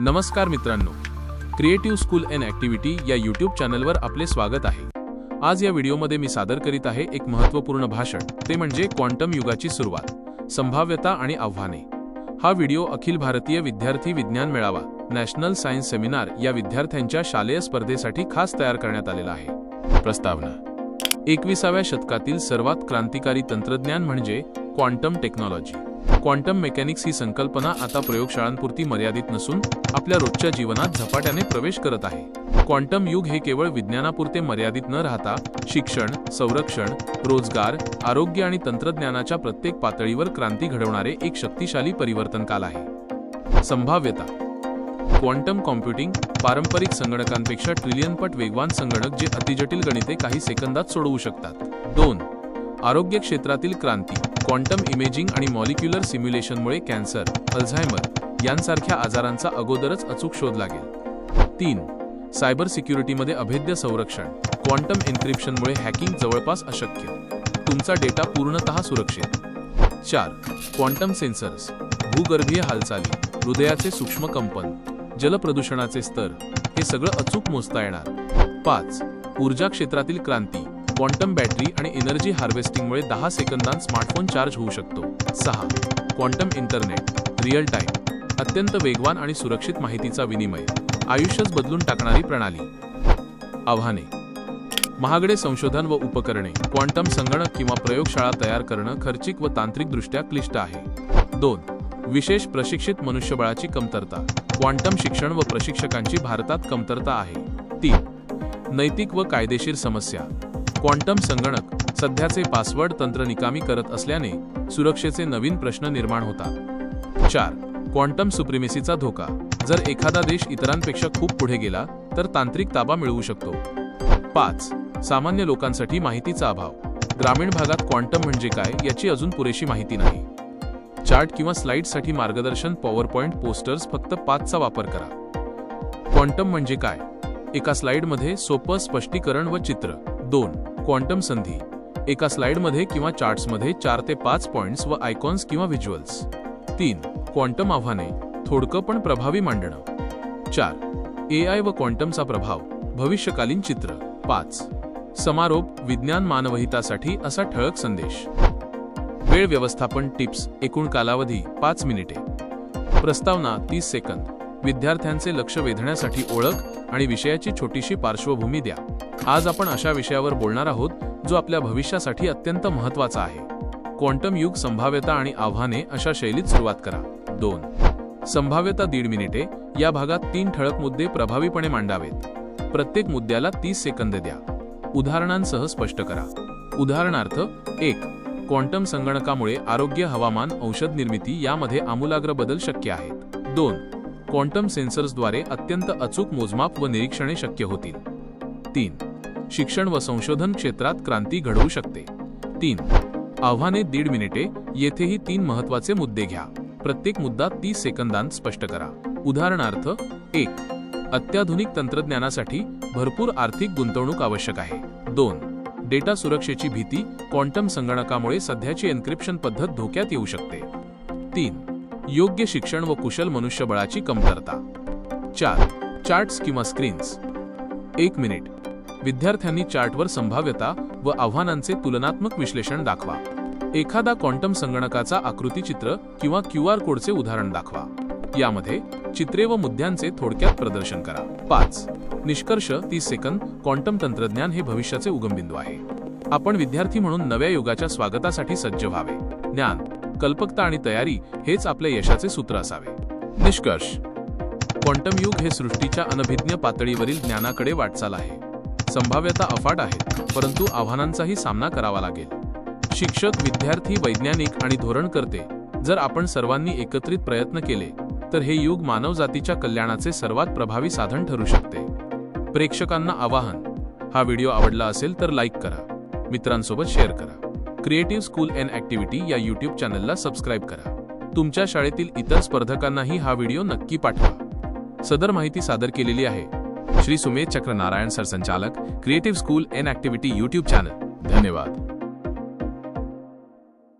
नमस्कार मित्रांनो. Creative school and activity या यूट्यूब चॅनलवर आपले स्वागत आहे. आज या व्हिडिओमध्ये मी सादर करीत आहे एक महत्त्वपूर्ण भाषण. ते म्हणजे क्वांटम युगाची सुरुवात. संभाव्यता आणि आव्हाने. हा व्हिडिओ अखिल भारतीय विद्यार्थी विज्ञान मेळावा नॅशनल सायन्स सेमिनार या विद्यार्थ्यांच्या शालेय स्पर्धेसाठी खास तयार करण्यात आलेला आहे. प्रस्तावना. एकविसाव्या शतकातील सर्वात क्रांतिकारी तंत्रज्ञान म्हणजे क्वांटम टेक्नॉलॉजी क्वांटम मेकॅनिक्स ही संकल्पना आता प्रयोगशाळांपुरती मर्यादित नसून आपल्या रोजच्या जीवनात झपाट्याने प्रवेश करत आहे. क्वांटम युग हे केवळ विज्ञानापुरते मर्यादित न राहता शिक्षण संरक्षण रोजगार आरोग्य आणि तंत्रज्ञानाच्या प्रत्येक पातळीवर क्रांती घडवणारे एक शक्तिशाली परिवर्तन काल आहे. संभाव्यता. क्वांटम कॉम्प्युटिंग पारंपरिक संगणकांपेक्षा ट्रिलियन पट वेगवान संगणक जे अतिजटिल गणिते काही सेकंदात सोडवू शकतात. दोन. आरोग्य क्षेत्रातील क्रांती क्वांटम इमेजिंग आणि मॉलिक्युलर सिम्युलेशनमुळे कॅन्सर अल्झायमर यांसारख्या आजारांचा अगोदरच अचूक शोध लागेल. तीन सायबर सिक्युरिटीमध्ये अभेद्य संरक्षण क्वांटम एन्क्रिप्शनमुळे हॅकिंग जवळपास अशक्य. तुमचा डेटा पूर्णतः सुरक्षित. चार क्वांटम सेन्सर्स भूगर्भीय हालचाली हृदयाचे सूक्ष्म कंपन जलप्रदूषणाचे स्तर हे सगळं अचूक मोजता येणार. पाच ऊर्जा क्षेत्रातील क्रांती क्वांटम बॅटरी आणि एनर्जी हार्वेस्टिंगमुळे दहा सेकंदांत स्मार्टफोन चार्ज होऊ शकतो. सहा. क्वांटम इंटरनेट रिअल टाईम अत्यंत वेगवान आणि सुरक्षित माहितीचा विनिमय. आयुष्यच बदलून टाकणारी प्रणाली. आव्हाने. महागडे संशोधन व उपकरणे. क्वांटम संगणक किंवा प्रयोगशाळा तयार करणं खर्चिक व तांत्रिकदृष्ट्या क्लिष्ट आहे. दोन. विशेष प्रशिक्षित मनुष्यबळाची कमतरता. क्वांटम शिक्षण व प्रशिक्षकांची भारतात कमतरता आहे. तीन. नैतिक व कायदेशीर समस्या. क्वांटम संगणक सध्याचे पासवर्ड तंत्र निकामी करत असल्याने सुरक्षेचे नवीन प्रश्न निर्माण होतात चार. क्वांटम सुप्रिमेसीचा धोका. जर एखादा देश इतरांपेक्षा खूप पुढे गेला तर तांत्रिक ताबा मिळवू शकतो. पाच. सामान्य लोकांसाठी माहितीचा अभाव. ग्रामीण भागात क्वांटम म्हणजे काय याची अजून पुरेशी माहिती नाही. चार्ट किंवा स्लाइडसाठी मार्गदर्शन पॉवरपॉइंट पोस्टर्स फक्त पाचचा वापर करा. क्वांटम म्हणजे काय? एका स्लाइडमध्ये सोपं स्पष्टीकरण व चित्र. दोन. क्वांटम संधी. एका स्लाइडमध्ये किंवा चार्ट्समध्ये चार ते पाच पॉइंट्स व आयकॉन्स किंवा व्हिज्युअल्स. तीन क्वांटम आव्हाने थोडकं पण प्रभावी मांडणं. चार ए आय व क्वांटमचा प्रभाव भविष्यकालीन चित्र. पाच समारोप विज्ञान मानवहितासाठी असा ठळक संदेश. वेळ व्यवस्थापन टिप्स एकूण कालावधी पाच मिनिटे. प्रस्तावना तीस सेकंद. विद्यार्थ्यांचे लक्ष वेधण्यासाठी ओळख आणि विषयाची छोटीशी पार्श्वभूमी द्या. आज आपण अशा विषयावर बोलणार आहोत जो आपल्या भविष्यासाठी अत्यंत महत्त्वाचा आहे. क्वांटम युग संभाव्यता आणि आव्हाने अशा शैलीत सुरुवात करा. दोन. संभाव्यता दीड मिनिटे या भागात तीन ठळक मुद्दे प्रभावीपणे मांडावेत. प्रत्येक मुद्द्याला तीस सेकंद द्या. उदाहरणांसह स्पष्ट करा. उदाहरणार्थ एक. क्वांटम संगणकामुळे आरोग्य हवामान औषध निर्मिती यामध्ये आमूलाग्र बदल शक्य आहेत. दोन. क्वांटम सेन्सर्सद्वारे अत्यंत अचूक मोजमाप व निरीक्षणे शक्य होतील. तीन शिक्षण व संशोधन क्षेत्रात क्रांती घडवू शकते. तीन आव्हाने दीड मिनिटे येथेही तीन महत्त्वाचे मुद्दे घ्या. प्रत्येक मुद्दा तीस सेकंदांत स्पष्ट करा. उदाहरणार्थ एक अत्याधुनिक तंत्रज्ञानासाठी भरपूर आर्थिक गुंतवणूक आवश्यक आहे. दोन डेटा सुरक्षेची भीती क्वांटम संगणकामुळे सध्याची एन्क्रिप्शन पद्धत धोक्यात येऊ शकते. तीन योग्य शिक्षण व कुशल मनुष्यबळाची कमतरता. चार चार्ट्स किंवा स्क्रीन्स एक मिनिट विद्यार्थ्यांनी चार्टवर संभाव्यता व आव्हानांचे तुलनात्मक विश्लेषण दाखवा. एखादा क्वांटम संगणकाचा आकृतीचित्र किंवा क्यू आर कोडचे उदाहरण दाखवा. यामध्ये चित्रे व मुद्द्यांचे थोडक्यात प्रदर्शन करा. पाच निष्कर्ष तीस सेकंद क्वांटम तंत्रज्ञान हे भविष्याचे उगमबिंदू आहे. आपण विद्यार्थी म्हणून नव्या युगाच्या स्वागतासाठी सज्ज व्हावे. ज्ञान. कल्पकता आणि तयारी हेच आपल्या यशाचे सूत्र असावे. निष्कर्ष. क्वांटम युग हे सृष्टीच्या अनभिज्ञ पातळीवरील ज्ञानाकडे वाटचाल आहे. संभाव्यता अफाट आहेत परंतु आव्हानांचाही सामना करावा लागेल. शिक्षक विद्यार्थी वैज्ञानिक आणि धोरणकर्ते जर आपण सर्वांनी एकत्रित प्रयत्न केले तर हे युग मानवजातीच्या कल्याणाचे सर्वात प्रभावी साधन ठरू शकते. प्रेक्षकांना आवाहन. हा व्हिडिओ आवडला असेल तर लाईक करा. मित्रांसोबत शेअर करा. क्रिएटिव्ह स्कूल अँड ॲक्टिव्हिटी या यूट्यूब चॅनलला सबस्क्राईब करा. तुमच्या शाळेतील इतर स्पर्धकांनाही हा व्हिडिओ नक्की पाठवा. सदर माहिती सादर केलेली आहे. श्री सुमेध चक्र नारायण सर संचालक creative school and activity YouTube channel. धन्यवाद.